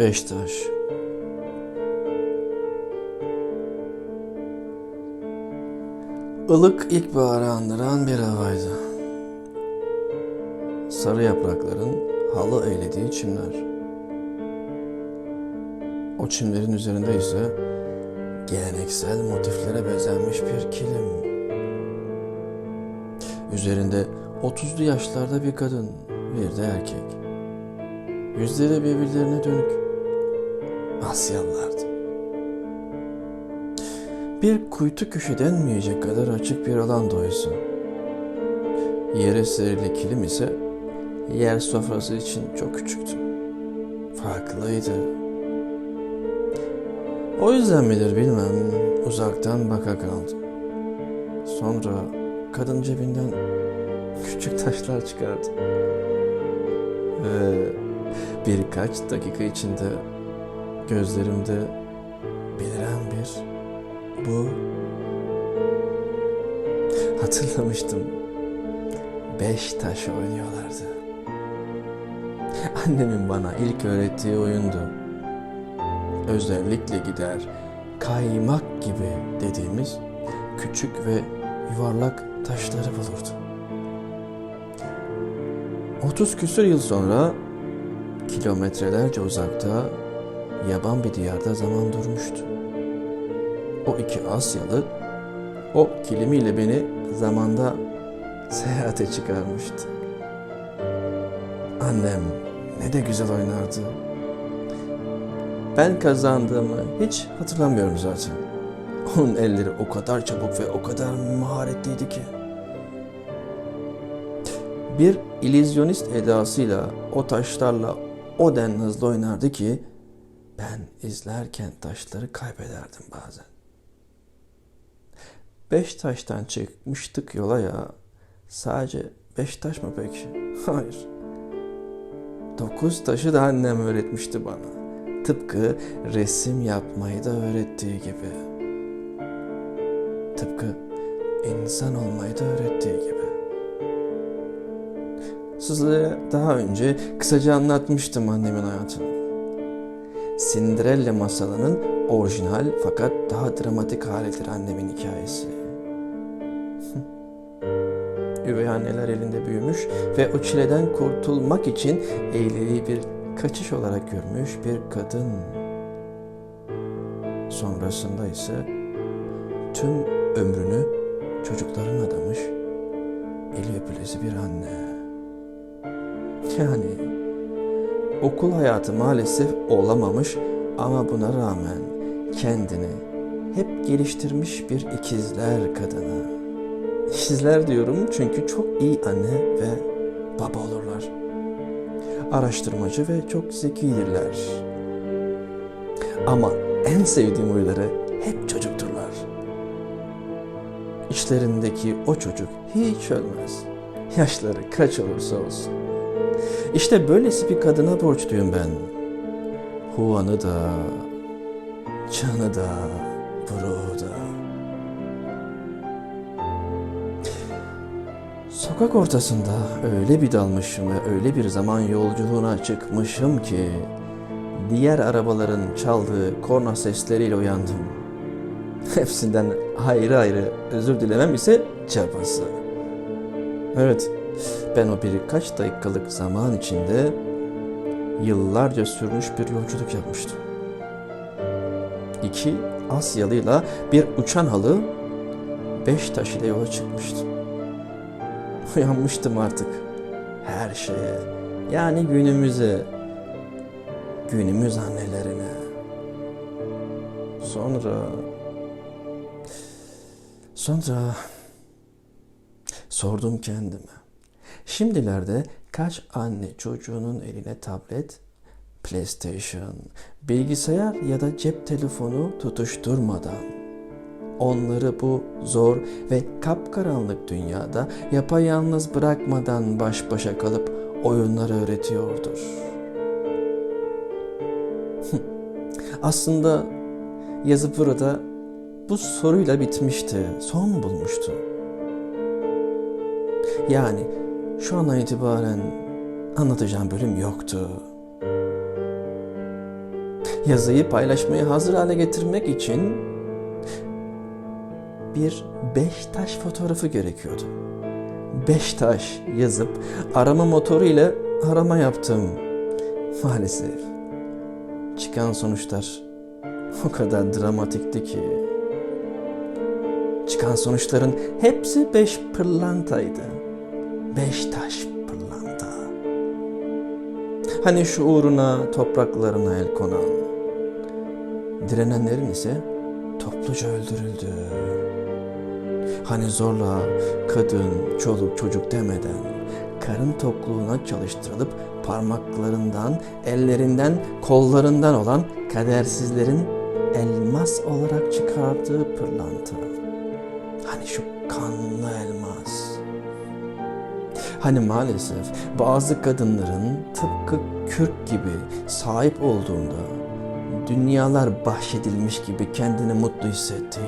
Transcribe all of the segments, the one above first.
Beştaş Ilık ilkbaharı andıran bir havaydı. Sarı yaprakların halı eylediği çimler. O çimlerin üzerinde ise geleneksel motiflere bezenmiş bir kilim. Üzerinde 30'lu yaşlarda bir kadın, bir de erkek. Yüzleri birbirlerine dönük. Asyalılardı. Bir kuytu köşe denmeyecek kadar açık bir alan doyusu. Yere serili kilim ise yer sofrası için çok küçüktü. Farklıydı. O yüzden midir bilmem uzaktan baka kaldım. Sonra kadın cebinden küçük taşlar çıkardı. Ve birkaç dakika içinde gözlerimde beliren bir bu hatırlamıştım. Beş taş oynuyorlardı. Annemin bana ilk öğrettiği oyundu. Özellikle gider kaymak gibi dediğimiz küçük ve yuvarlak taşları bulurdu. 30 küsur yıl sonra kilometrelerce uzakta yaban bir diyarda zaman durmuştu. O iki Asyalı o kilimiyle beni zamanda seyahate çıkarmıştı. Annem ne de güzel oynardı. Ben kazandığımı hiç hatırlamıyorum zaten. Onun elleri o kadar çabuk ve o kadar maharetliydi ki. Bir illüzyonist edasıyla o taşlarla o den hızlı oynardı ki ben izlerken taşları kaybederdim bazen. Beş taştan çıkmıştık yola ya. Sadece beş taş mı peki? Hayır. Dokuz taşı da annem öğretmişti bana. Tıpkı resim yapmayı da öğrettiği gibi. Tıpkı insan olmayı da öğrettiği gibi. Sizlere daha önce kısaca anlatmıştım annemin hayatını. Cinderella masalının orijinal fakat daha dramatik halidir annemin hikayesi. Üvey anneler elinde büyümüş ve o çileden kurtulmak için evliliği bir kaçış olarak görmüş bir kadın. Sonrasında ise tüm ömrünü çocuklarına adamış, eli öpülesi bir anne. Yani okul hayatı maalesef olamamış ama buna rağmen kendini hep geliştirmiş bir ikizler kadını. İkizler diyorum çünkü çok iyi anne ve baba olurlar. Araştırmacı ve çok zekidirler. Ama en sevdiğim huyları hep çocukturlar. İçlerindeki o çocuk hiç ölmez. Yaşları kaç olursa olsun. İşte böylesi bir kadına borçluyum ben. Huan'ı da, Can'ı da, Buru'u da. Sokak ortasında öyle bir dalmışım ve öyle bir zaman yolculuğuna çıkmışım ki diğer arabaların çaldığı korna sesleriyle uyandım. Hepsinden ayrı ayrı özür dilemem ise çabası. Evet, ben o birkaç dakikalık zaman içinde yıllarca sürmüş bir yolculuk yapmıştım. İki Asyalıyla bir uçan halı beş taş ile yola çıkmıştım. Uyanmıştım artık her şeye. Yani günümüze, günümüz annelerine. Sonra, sonra sordum kendime. Şimdilerde kaç anne çocuğunun eline tablet, PlayStation, bilgisayar ya da cep telefonu tutuşturmadan onları bu zor ve kapkaranlık dünyada yapayalnız bırakmadan baş başa kalıp oyunlar öğretiyordur. Aslında yazı burada bu soruyla bitmişti, son bulmuştu. Yani şu andan itibaren anlatacağım bölüm yoktu. Yazıyı paylaşmaya hazır hale getirmek için bir beş taş fotoğrafı gerekiyordu. Beş taş yazıp arama motoru ile arama yaptım. Maalesef çıkan sonuçlar o kadar dramatikti ki. Çıkan sonuçların hepsi beş pırlantaydı. Beş taş pırlanta. Hani şu uğruna topraklarına el konan. Direnenlerin ise topluca öldürüldü. Hani zorla kadın, çoluk, çocuk demeden karın tokluğuna çalıştırılıp parmaklarından, ellerinden, kollarından olan kadersizlerin elmas olarak çıkardığı pırlanta. Hani şu kanlı elmas. Hani maalesef bazı kadınların tıpkı kürk gibi sahip olduğunda dünyalar bahşedilmiş gibi kendini mutlu hissetti.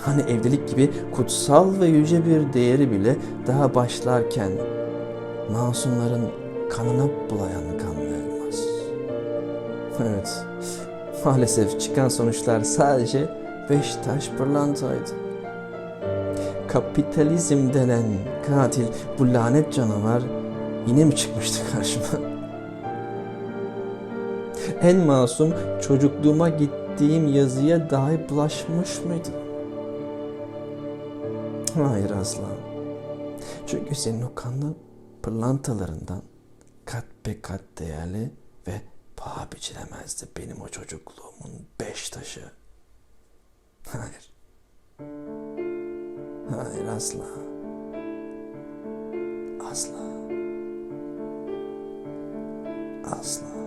Hani evlilik gibi kutsal ve yüce bir değeri bile daha başlarken masumların kanına bulayan kanlı elmas. Evet, maalesef çıkan sonuçlar sadece beş taş pırlantaydı. Kapitalizm denen katil, bu lanet canavar yine mi çıkmıştı karşıma? En masum çocukluğuma gittiğim yazıya dahi bulaşmış mıydı? Hayır asla. Çünkü senin o kanlı pırlantalarından kat be kat değerli ve paha biçilemezdi benim o çocukluğumun beş taşı. Hayır. Hayır asla. Asla. Asla.